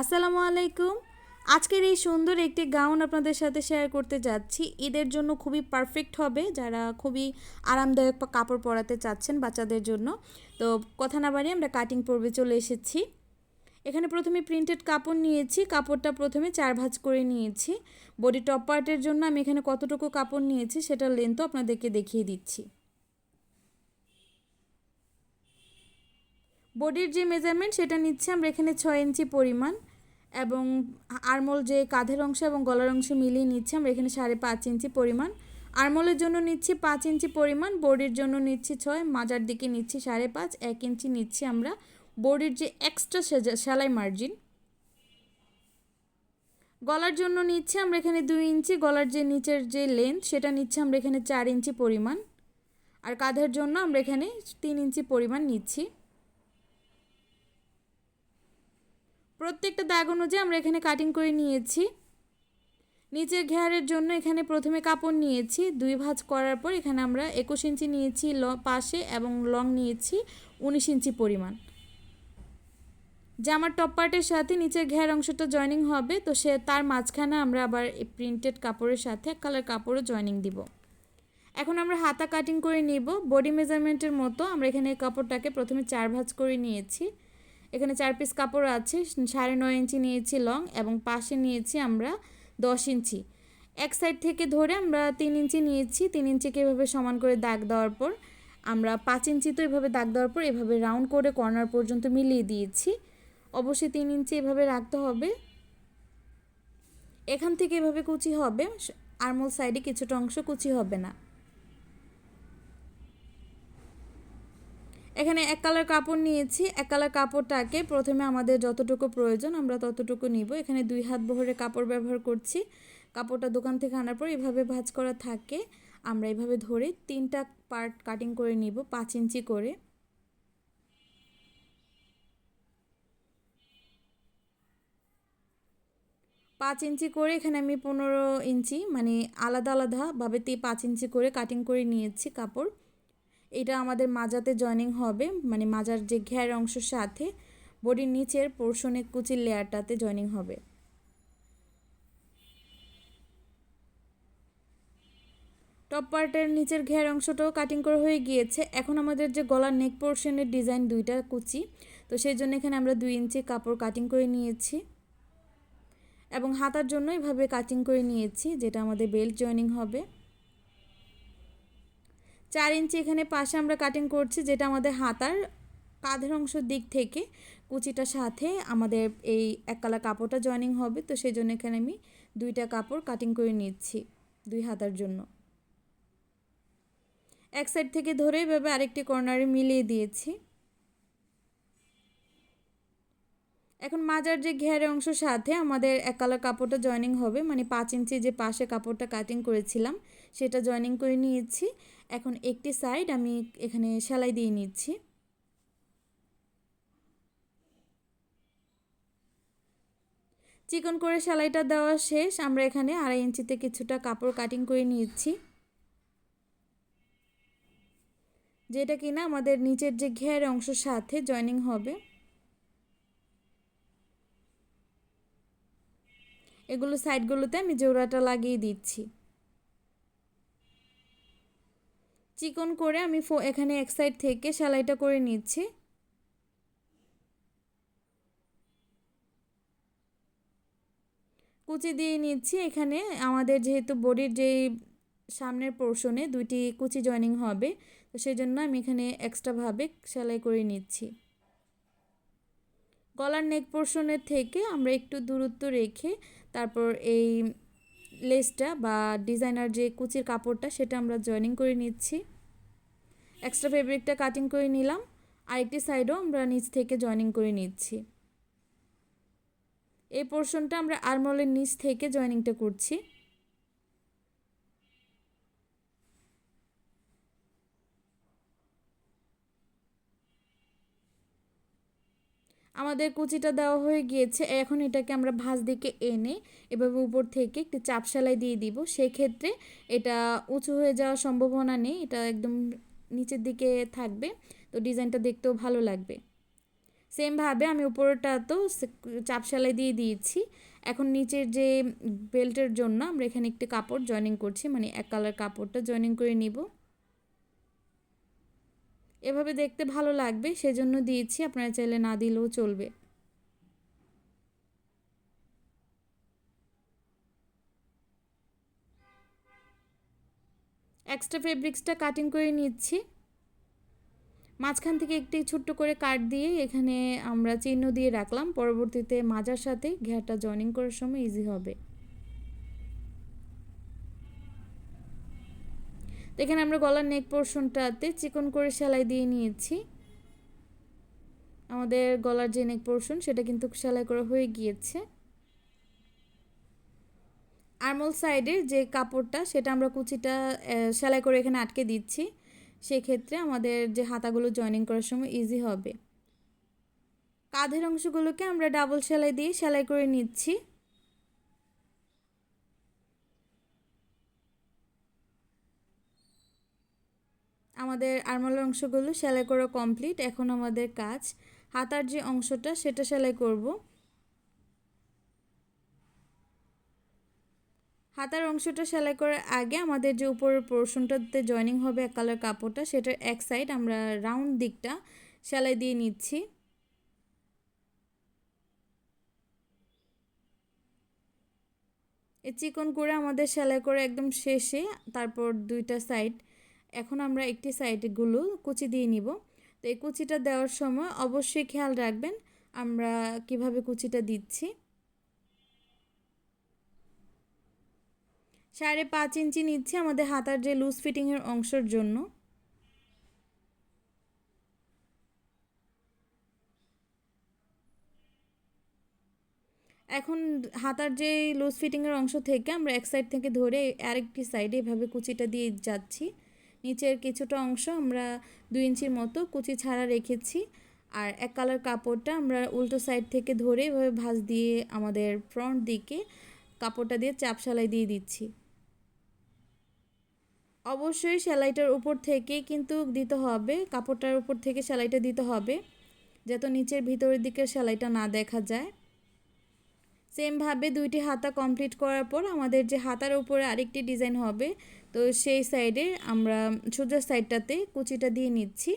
আসসালামু আলাইকুম। আজকের এই সুন্দর একটি গাউন আপনাদের সাথে শেয়ার করতে যাচ্ছি। ঈদের জন্য খুবই পারফেক্ট হবে। যারা খুবই আরামদায়ক কাপড় পরাতে চাচ্ছেন বাচ্চাদের জন্য। তো কথা না বাড়িয়ে আমরা কাটিং পর্বে চলে এসেছি। এখানে প্রথমে প্রিন্টেড কাপড় নিয়েছি। কাপড়টা প্রথমে চার ভাঁজ করে নিয়েছি। বডি টপ পার্টের জন্য আমি এখানে কতটুকু কাপড় নিয়েছি সেটার লেন্থও আপনাদেরকে দেখিয়ে দিচ্ছি। বডির যে মেজারমেন্ট সেটা নিচ্ছে আমরা এখানে ছয় ইঞ্চি পরিমাণ এবং আরমোল যে কাঁধের অংশ এবং গলার অংশ মিলিয়ে নিচ্ছি আমরা এখানে সাড়ে পাঁচ ইঞ্চি পরিমাণ। আরমোলের জন্য নিচ্ছি পাঁচ ইঞ্চি পরিমাণ, বডির জন্য নিচ্ছি ছয়, মাজার দিকে নিচ্ছি সাড়ে পাঁচ, এক ইঞ্চি নিচ্ছি আমরা বডির যে এক্সট্রা সেলাই মার্জিন গলার জন্য নিচ্ছি আমরা এখানে দুই ইঞ্চি, গলার যে নিচের যে লেন্থ সেটা নিচ্ছি আমরা এখানে চার ইঞ্চি পরিমাণ। আর কাঁধের জন্য আমরা এখানে তিন ইঞ্চি পরিমাণ নিচ্ছি। প্রত্যেকটা দাগ অনুযায়ী আমরা এখানে কাটিং করে নিয়েছি। নিচের ঘেয়ারের জন্য এখানে প্রথমে কাপড় নিয়েছি। দুই ভাঁজ করার পর এখানে আমরা একুশ ইঞ্চি নিয়েছি ল, পাশে এবং লং নিয়েছি উনিশ ইঞ্চি পরিমাণ। জামার টপ পার্টের সাথে নিচের ঘেয়ার অংশটা জয়েনিং হবে, তো সে তার মাঝখানে আমরা আবার প্রিন্টেড কাপড়ের সাথে এক কালার কাপড়ও জয়েনিং দিব। এখন আমরা হাতা কাটিং করে নিব। বডি মেজারমেন্টের মতো আমরা এখানে কাপড়টাকে প্রথমে চার ভাঁজ করে নিয়েছি। এখানে চার পিস কাপড় আছে, সাড়ে নয় ইঞ্চি নিয়েছি লং এবং পাশে নিয়েছি আমরা দশ ইঞ্চি। এক সাইড থেকে ধরে আমরা তিন ইঞ্চি নিয়েছি, তিন ইঞ্চিকে এভাবে সমান করে দাগ দেওয়ার পর আমরা পাঁচ ইঞ্চি তো এভাবে দাগ দেওয়ার পর এভাবে রাউন্ড করে কর্নার পর্যন্ত মিলিয়ে দিয়েছি। অবশ্যই তিন ইঞ্চি এভাবে রাখতে হবে। এখান থেকে এভাবে কুচি হবে আরমোল সাইডে কিছুটা অংশ কুচি হবে না। এখানে এক কালার কাপড় নিয়েছি। এক কালার কাপড়টাকে প্রথমে আমাদের যতটুকু প্রয়োজন আমরা ততটুকু নিব। এখানে দুই হাত বহরে কাপড় ব্যবহার করছি। কাপড়টা দোকান থেকে আনার পর এভাবে ভাজ করা থাকে। আমরা এভাবে ধরে তিনটা পার্ট কাটিং করে নিব পাঁচ ইঞ্চি করে। পাঁচ ইঞ্চি করে এখানে আমি পনেরো ইঞ্চি মানে আলাদা আলাদাভাবে তে, পাঁচ ইঞ্চি করে কাটিং করে নিয়েছি কাপড়। এটা আমাদের মাজাতে জয়েনিং হবে। মানে মাজার যে ঘের অংশের সাথে বডির নিচের পোর্শনে কুচির লেয়ারটাতে জয়েনিং হবে। টপ পার্টের নিচের ঘের অংশটাও কাটিং করে হয়ে গিয়েছে। এখন আমাদের যে গলার নেক পোর্শনের ডিজাইন দুইটা কুচি। তো সেই জন্য এখানে আমরা দুই ইঞ্চি কাপড় কাটিং করে নিয়েছি। এবং হাতার জন্য এভাবে কাটিং করে নিয়েছি, যেটা আমাদের বেল্ট জয়েনিং হবে। চার ইঞ্চি এখানে পাশে আমরা কাটিং করছি, যেটা আমাদের হাতার কাঁধের অংশের দিক থেকে। কুচিটার সাথে আমাদের এই এক কালার কাপড়টা জয়েনিং হবে, তো সেই জন্য এখানে আমি দুইটা কাপড় কাটিং করে নিচ্ছি, দুই হাতার জন্য। এক সাইড থেকে ধরে এভাবে আরেকটি কর্নারে মিলিয়ে দিয়েছি। এখন মাজার যে ঘেরে অংশ সাথে আমাদের এক কালার কাপড়টা জয়েনিং হবে মানে পাঁচ ইঞ্চি যে পাশে কাপড়টা কাটিং করেছিলাম সেটা জয়েনিং করে নিয়েছি। এখন একটি সাইড আমি এখানে সেলাই দিয়ে নিচ্ছি। চিকন করে সেলাইটা দেওয়া শেষ। আমরা এখানে আড়াই ইঞ্চিতে কিছুটা কাপড় কাটিং করে নিয়েছি। যেটা কিনা আমাদের নিচের যে ঘের অংশের সাথে জয়েনিং হবে। এগুলো সাইডগুলোতে আমি জোড়াটা লাগিয়ে দিচ্ছি। চিকন করে আমি এখানে এক সাইড থেকে সেলাইটা করে নিচ্ছি। কুচি দিয়ে নিচ্ছি। এখানে আমাদের যেহেতু বডির যে সামনের পোর্শনে দুইটি কুচি জয়েনিং হবে, তো সেই জন্য আমি এখানে এক্সট্রাভাবে সেলাই করে নিচ্ছি। গলার নেক পোর্শনের থেকে আমরা একটু দূরত্ব রেখে তারপর এই লেসটা বা ডিজাইনার যে কুচির কাপড়টা, সেটা আমরা জয়েনিং করে নিচ্ছি। এক্সট্রা ফেব্রিকটা কাটিং করে নিলাম। আরেকটি সাইডও আমরা নিচ থেকে জয়েনিং করে নিচ্ছি। এই পোর্শনটা আমরা আরমলের নিচ থেকে জয়েনিংটা করছি। আমাদের কুচিটা দেওয়া হয়ে গিয়েছে। এখন এটাকে আমরা ভাঁজ দিকে এনে এভাবে উপর থেকে একটি চাপ সেলাই দিয়ে দিব। সেক্ষেত্রে এটা উঁচু হয়ে যাওয়ার সম্ভাবনা নেই। এটা একদম নিচের দিকে থাকবে, তো ডিজাইনটা দেখতেও ভালো লাগবে। সেমভাবে আমি উপরটা তো চাপ সেলাই দিয়ে দিয়েছি। এখন নিচের যে বেল্টের জন্য আমরা এখানে একটি কাপড় জয়েনিং করছি মানে এক কালার কাপড়টা জয়েনিং করে নিব। এভাবে দেখতে ভালো লাগবে, সেজন্য দিয়েছি, আপনারা চাইলে না দিলেও চলবে। এক্সট্রা ফেব্রিক্সটা কাটিং করে নিচ্ছি। মাঝখান থেকে একটি ছোট্ট করে কাট দিয়ে এখানে আমরা চিহ্ন দিয়ে রাখলাম। পরবর্তীতে মাজার সাথে ঘেরটা জয়েনিং করার সময় ইজি হবে। তো এখানে আমরা গলার নেক পোর্শনটাতে চিকন করে সেলাই দিয়ে নিয়েছি। আমাদের গলার যে নেক পোর্শন সেটা কিন্তু সেলাই করা হয়ে গিয়েছে। আরমল সাইডের যে কাপড়টা, সেটা আমরা কুচিটা সেলাই করে এখানে আটকে দিচ্ছি। সেক্ষেত্রে আমাদের যে হাতাগুলো জয়েনিং করার সময় ইজি হবে। কাঁধের অংশগুলোকে আমরা ডাবল সেলাই দিয়ে সেলাই করে নিচ্ছি। আমাদের আরমলের অংশগুলো সেলাই করা কমপ্লিট এখন আমাদের কাজ, হাতার যে অংশটা, সেটা সেলাই করব। হাতার অংশটা সেলাই করার আগে আমাদের যে উপরের পোর্শনটাতে জয়েনিং হবে এক কালার কাপড়টা, সেটার এক সাইড আমরা রাউন্ড দিকটা সেলাই দিয়ে নিচ্ছি। চিকন করে আমাদের সেলাই করে একদম শেষে তারপর দুইটা সাইড এখন আমরা একটি সাইডগুলো কুচি দিয়ে নিব। তো এই কুচিটা দেওয়ার সময় অবশ্যই খেয়াল রাখবেন আমরা কীভাবে কুচিটা দিচ্ছি। সাড়ে পাঁচ ইঞ্চি নিচ্ছে আমাদের হাতার যে লুজ ফিটিংয়ের অংশের জন্য। এখন হাতার যে লুজ ফিটিংয়ের অংশ থেকে আমরা এক সাইড থেকে ধরে আরেকটি সাইডে এভাবে কুচিটা দিয়ে যাচ্ছি। নিচের কিছুটা অংশ আমরা দুই ইঞ্চির মতো কুচি ছাড়া রেখেছি আর এক কালার কাপড়টা আমরা উল্টো সাইড থেকে ধরে এভাবে ভাঁজ দিয়ে আমাদের ফ্রন্ট দিকে কাপড়টা দিয়ে চাপ সেলাই দিয়ে দিচ্ছি। অবশ্যই সেলাইটার উপর থেকে কিন্তু দিতে হবে, কাপড়টার উপর থেকে সেলাইটা দিতে হবে, যাতে নিচের ভিতরের দিকে সেলাইটা না দেখা যায়। সেমভাবে দুইটি হাতা কমপ্লিট করার পর আমাদের যে হাতার উপরে আরেকটি ডিজাইন হবে, তো সেই সাইডে আমরা সূর্যের সাইডটাতে কুচিটা দিয়ে নিচ্ছি।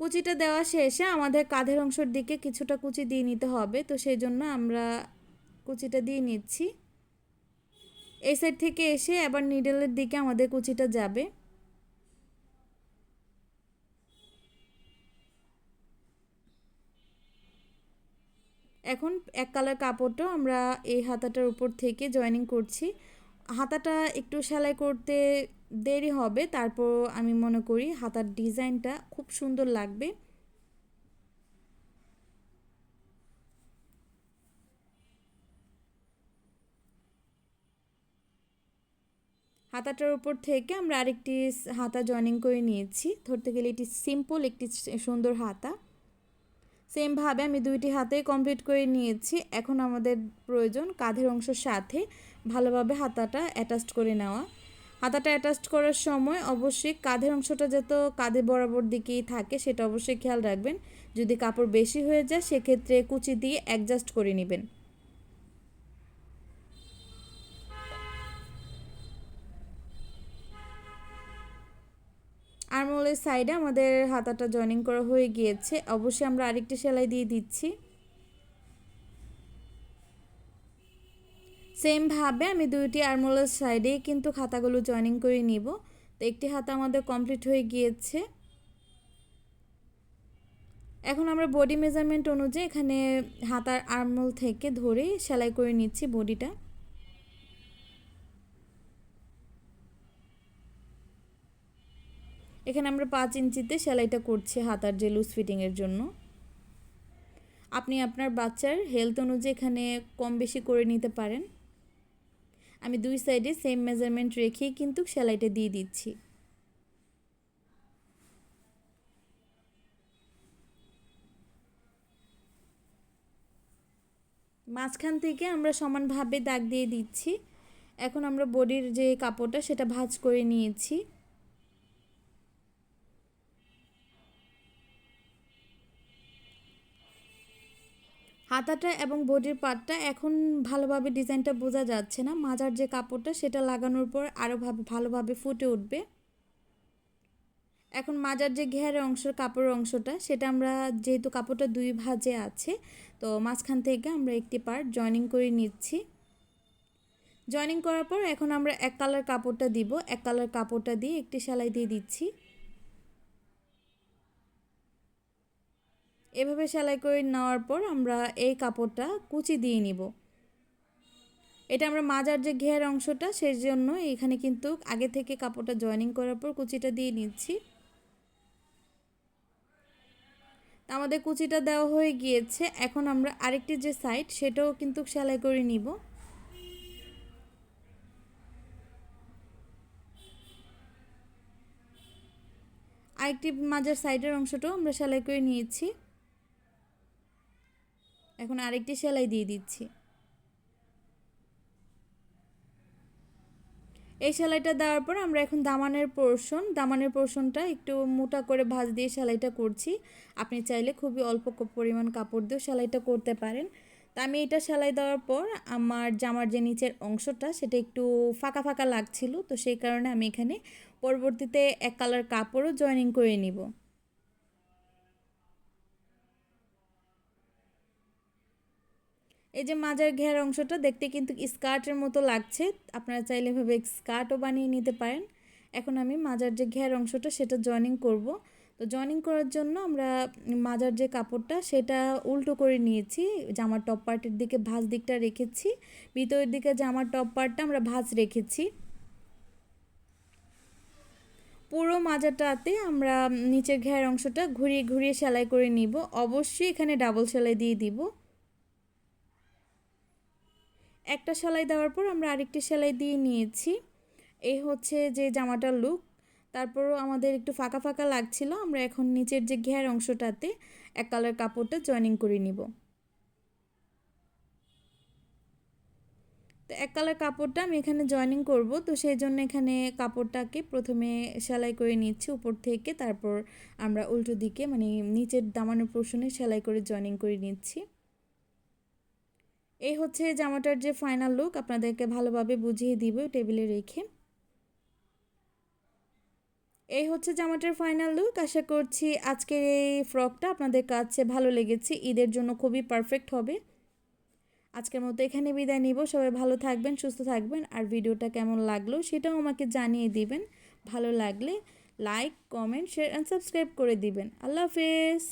কুচিটা দেওয়া শেষে আমাদের কাঁধের অংশের দিকে কিছুটা কুচি দিয়ে নিতে হবে। তো সেই জন্য আমরা কুচিটা দিয়ে নিচ্ছি। এই সাইড থেকে এসে আবার নিডেলের দিকে আমাদের কুচিটা যাবে। এখন এক কালার কাপড়টাও আমরা এই হাতাটার উপর থেকে জয়েনিং করছি। হাতাটা একটু সেলাই করতে দেরি হবে, তারপর আমি মনে করি হাতার ডিজাইনটা খুব সুন্দর লাগবে। হাতাটার উপর থেকে আমরা আরেকটি হাতা জয়েনিং করে নিয়েছি। ধরতে গেলে এটি সিম্পল একটি সুন্দর হাতা। সেমভাবে আমি দুইটি হাতেই কমপ্লিট করে নিয়েছি। এখন আমাদের প্রয়োজন কাঁধের অংশের সাথে ভালোভাবে হাতাটা অ্যাটাচড করে নেওয়া। হাতাটা অ্যাটাচড করার সময় অবশ্যই কাঁধের অংশটা যত কাঁধে বরাবর দিকেই থাকে সেটা অবশ্যই খেয়াল রাখবেন। যদি কাপড় বেশি হয়ে যায়, সেক্ষেত্রে কুচি দিয়ে অ্যাডজাস্ট করে নেবেন। আরমোলের সাইডে আমাদের হাতাটা জয়েনিং করা হয়ে গিয়েছে। অবশ্যই আমরা আরেকটি সেলাই দিয়ে দিচ্ছি। সেমভাবে আমি দুইটি আরমোলের সাইডে কিন্তু খাতাগুলো জয়েনিং করে নিব। তো একটি হাতা আমাদের কমপ্লিট হয়ে গিয়েছে। এখন আমরা বডি মেজারমেন্ট অনুযায়ী এখানে হাতার আরমোল থেকে ধরে সেলাই করে নিচ্ছি বডিটা। এখানে আমরা পাঁচ ইঞ্চিতে সেলাইটা করছি হাতার যে লুজ ফিটিংয়ের জন্য। আপনি আপনার বাচ্চার হেলথ অনুযায়ী এখানে কম বেশি করে নিতে পারেন। আমি দুই সাইডে সেম মেজারমেন্ট রেখেই কিন্তু সেলাইটা দিয়ে দিচ্ছি। মাঝখান থেকে আমরা সমানভাবে দাগ দিয়ে দিচ্ছি। এখন আমরা বডির যে কাপড়টা সেটা ভাঁজ করে নিয়েছি। হাতাটা এবং বডির পার্টটা এখন ভালোভাবে ডিজাইনটা বোঝা যাচ্ছে না। মাজার যে কাপড়টা, সেটা লাগানোর পর আরও ভাবে, ভালোভাবে ফুটে উঠবে। এখন মাজার যে ঘেরের অংশের কাপড়ের অংশটা, সেটা আমরা যেহেতু কাপড়টা দুই ভাজে আছে, তো মাঝখান থেকে আমরা একটি পার্ট জয়েনিং করে নিচ্ছি। জয়েনিং করার পর এখন আমরা এক কালার কাপড়টা দিব। এক কালার কাপড়টা দিয়ে একটি সেলাই দিয়ে দিচ্ছি। এভাবে সেলাই করে নেওয়ার পর আমরা এই কাপড়টা কুচি দিয়ে নিব। এটা আমরা মাজার যে ঘের অংশটা, সেই জন্য এখানে কিন্তু আগে থেকে কাপড়টা জয়েনিং করার পর কুচিটা দিয়ে নিচ্ছি। আমাদের কুচিটা দেওয়া হয়ে গিয়েছে। এখন আমরা আরেকটি যে সাইড সেটাও কিন্তু সেলাই করে নিব। আরেকটি মাজার সাইডের অংশটাও আমরা সেলাই করে নিয়েছি। এখন আরেকটি সেলাই দিয়ে দিচ্ছি। এই সেলাইটা দেওয়ার পর আমরা এখন দামানের পোর্শন দামানের পোর্শনটা একটু মোটা করে ভাঁজ দিয়ে সেলাইটা করছি। আপনি চাইলে খুবই অল্প পরিমাণ কাপড় দিয়েও সেলাইটা করতে পারেন। তা আমি এটা সেলাই দেওয়ার পর আমার জামার যে নিচের অংশটা সেটা একটু ফাঁকা ফাঁকা লাগছিল, তো সেই কারণে আমি এখানে পরবর্তীতে এক কালার কাপড়ও জয়েনিং করে নিব। এই যে মাজার ঘের অংশটা দেখতে কিন্তু স্কার্টের মতো লাগছে। আপনারা চাইলে এভাবে স্কার্টও বানিয়ে নিতে পারেন। এখন আমি মাজার যে ঘের অংশটা সেটা জয়েনিং করব। তো জয়েনিং করার জন্য আমরা মাজার যে কাপড়টা সেটা উল্টো করে নিয়েছি। জামার টপ পার্টের দিকে ভাঁজ দিকটা রেখেছি। ভিতরের দিকে জামার টপ পার্টটা আমরা ভাঁজ রেখেছি। পুরো মাজাটাতে আমরা নিচের ঘের অংশটা ঘুরিয়ে ঘুরিয়ে সেলাই করে নিব। অবশ্যই এখানে ডাবল সেলাই দিয়ে দিব। একটা সেলাই দেওয়ার পর আমরা আরেকটি সেলাই দিয়ে নিয়েছি। এই হচ্ছে যে জামাটার লুক তারপরও আমাদের একটু ফাঁকা ফাঁকা লাগছিল, আমরা এখন নিচের যে ঘের অংশটাতে এক কালার কাপড়টা জয়েনিং করে নিব। তো এক কালার কাপড়টা আমি এখানে জয়েনিং করব, তো সেই জন্য এখানে কাপড়টাকে প্রথমে সেলাই করে নিচ্ছি উপর থেকে, তারপর আমরা উল্টো দিকে মানে নিচের দামানোর পোর্শনে সেলাই করে জয়েনিং করে নিচ্ছি। এই হচ্ছে জামাটার যে ফাইনাল লুক আপনাদেরকে ভালোভাবে বুঝিয়ে দিব টেবিলে রেখে। এই হচ্ছে জামাটার ফাইনাল লুক আশা করছি আজকের এই ফ্রকটা আপনাদের কাছে ভালো লেগেছে, ঈদের জন্য খুবই পারফেক্ট হবে। আজকের মতো এখানে বিদায় নিব, সবাই ভালো থাকবেন, সুস্থ থাকবেন, আর ভিডিওটা কেমন লাগল সেটাও আমাকে জানিয়ে দিবেন। ভালো লাগলে like comment share and subscribe করে দিবেন। আল্লাহ হাফেজ!